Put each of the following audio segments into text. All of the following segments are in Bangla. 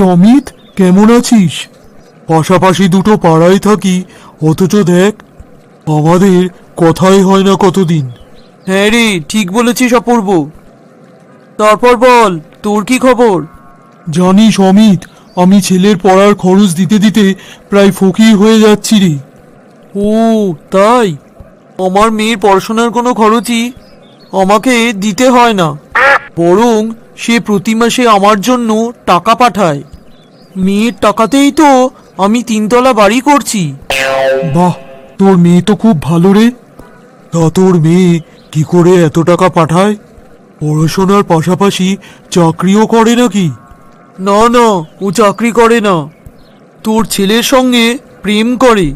অমিত কেমন আছিস? পাশাপাশি দুটো পাড়ায় থাকি অথচ দেখ আমাদের কথাই হয় না কতদিন। হ্যাঁ রে ঠিক বলেছিস অপূর্ব। তারপর বল তোর কি খবর? জানিস অমিত আমি ছেলের পড়ার খরচ দিতে দিতে প্রায় ফকির হয়ে যাচ্ছি রে। ও তাই? আমার মেয়ের পড়াশোনার কোনো খরচই আমাকে দিতে হয় না। বরং সে প্রতি মাসে আমার জন্য টাকা পাঠায়। মেয়ের টাকাতেই তো আমি তিনতলা বাড়ি করছি। বাহ, তোর মেয়ে তো খুব ভালো রে। তা তোর মেয়ে কি করে এত টাকা পাঠায়? পড়াশোনার পাশাপাশি চাকরিও করে নাকি? না না, ও চাকরি করে না। তোর ছেলের সঙ্গে প্রেম করে।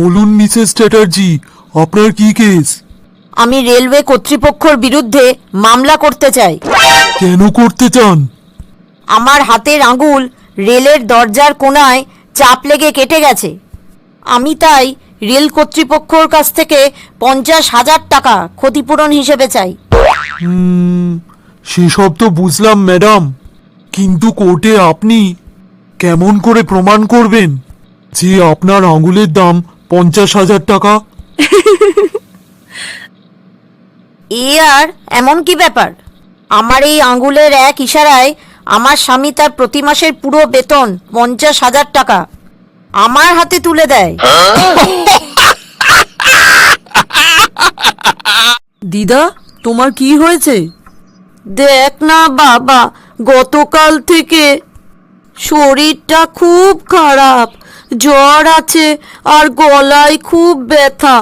বলুন, মিসেস চ্যাটার্জি, আপনার কি কেস? আমি রেলওয়ে কর্তৃপক্ষর বিরুদ্ধে মামলা করতে চাই। কেন করতে চান? আমার হাতের আঙুল রেলের দরজার কোণায় চাপ লেগে কেটে গেছে। আমি তাই রেল কর্তৃপক্ষর কাছ থেকে পঞ্চাশ হাজার টাকা ক্ষতিপূরণ হিসেবে চাই। হুম, সেসব তো বুঝলাম ম্যাডাম। কিন্তু কোর্টে আপনি কেমন করে প্রমাণ করবেন যে আপনার আঙুলের দাম পঞ্চাশ হাজার টাকা? এ আর এমন কি ব্যাপার? আমার এই আঙুলের এক ইশারায় আমার স্বামী তার প্রতি মাসের পুরো বেতন পঞ্চাশ হাজার টাকা আমার হাতে তুলে দেয়। দিদা তোমার কি হয়েছে? দেখ না বাবা গতকাল থেকে শরীরটা খুব খারাপ জ্বর আছে আর গলায় খুব ব্যথা।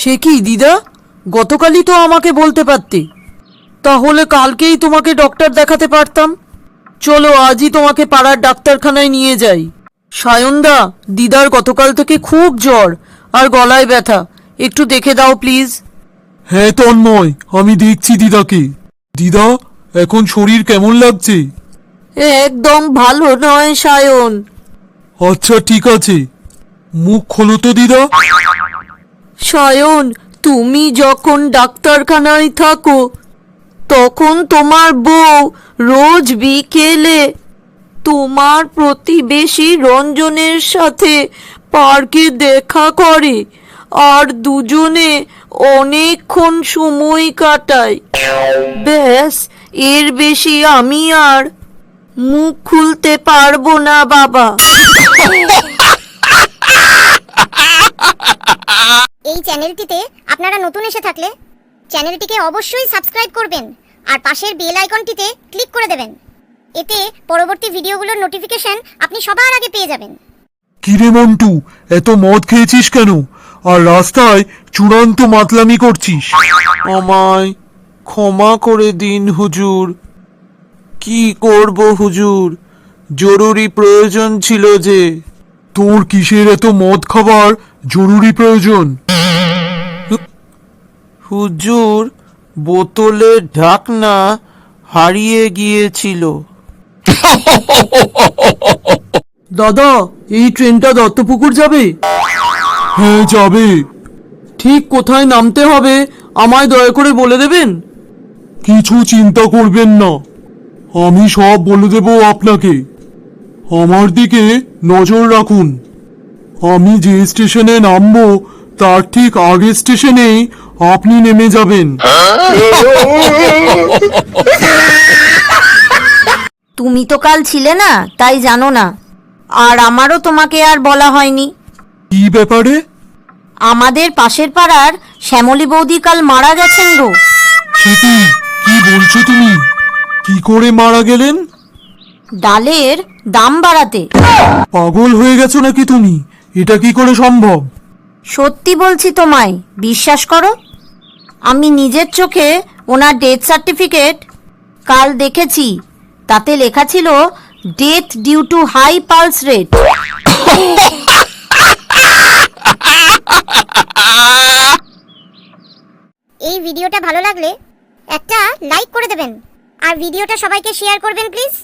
সে কি দিদা? গতকালই তো আমাকে বলতে পারতে। তাহলে কালকেই তোমাকে ডক্টর দেখাতে পারতাম। চলো আজই তোমাকে পাড়ার ডাক্তারখানায় নিয়ে যাই। সায়নদা দিদার গতকাল থেকে খুব জ্বর আর গলায় ব্যথা। একটু দেখে দাও প্লিজ। হ্যাঁ তন্ময় আমি দেখছি দিদাকে। দিদা এখন শরীর কেমন লাগছে? একদম ভালো নয় সায়ন। আচ্ছা ঠিক আছে। মুখ খোলো তো দিদা। সায়ন তুমি যখন ডাক্তারখানায় থাকো, তখন তোমার বউ রোজ বিকেলে তোমার প্রতিবেশী রঞ্জনের সাথে পার্কে দেখা করে আর দুজনে অনেকক্ষণ সময় কাটায়। ব্যাস, এর বেশি আমি আর মুখ খুলতে পারব না, বাবা। এই চ্যানেলটিতে আপনারা নতুন এসে থাকলে চ্যানেলটিকে অবশ্যই সাবস্ক্রাইব করবেন আর পাশের বেল আইকনটিতে ক্লিক করে দেবেন। এতে পরবর্তী ভিডিওগুলোর নোটিফিকেশন আপনি সবার আগে পেয়ে যাবেন। কিরে মন্টু এত মদ খেয়েছিস কেন? আর রাস্তায় চূড়ান্ত মাতলামি করছিস। আমায় ক্ষমা করে দিন হুজুর। কি করব হুজুর? জরুরি প্রয়োজন ছিল যে। তোর কিসের এত মদ খাবার? জরুরি প্রয়োজন। হুজুর বোতলের ঢাকনা হারিয়ে গিয়েছিল। দাদা এই ট্রেনটা দত্তপুকুর যাবে? হ্যাঁ যাবে। ঠিক কোথায় নামতে হবে আমায় দয়া করে বলে দেবেন? কিছু চিন্তা করবেন না। আমি সব বলে দেব আপনাকে। আমার দিকে নজর রাখুন। আমি যে স্টেশনে নামবো তার ঠিক আগের স্টেশনেই আপনি নেমে যাবেন। তুমি তো কাল ছিলে না তাই জানো না। আর আমারও তোমাকে আর বলা হয়নি। কি ব্যাপারে? আমাদের পাশের পাড়ার শ্যামলী বৌদি কাল মারা গেছেন গো। সেটি কি বলছো তুমি? কি করে মারা গেলেন? ডালের দাম বাড়াতে। পাগল হয়ে গেছো নাকি তুমি? এটা কি করে সম্ভব? সত্যি বলছি তোমায়, বিশ্বাস করো? আমি নিজের চোখে ওনার ডেথ সার্টিফিকেট কাল দেখেছি। তাতে লেখা ছিল death due to high pulse rate এই ভিডিওটা ভালো লাগলে একটা লাইক করে দেবেন। আর ভিডিওটা সবাইকে শেয়ার করবেন প্লিজ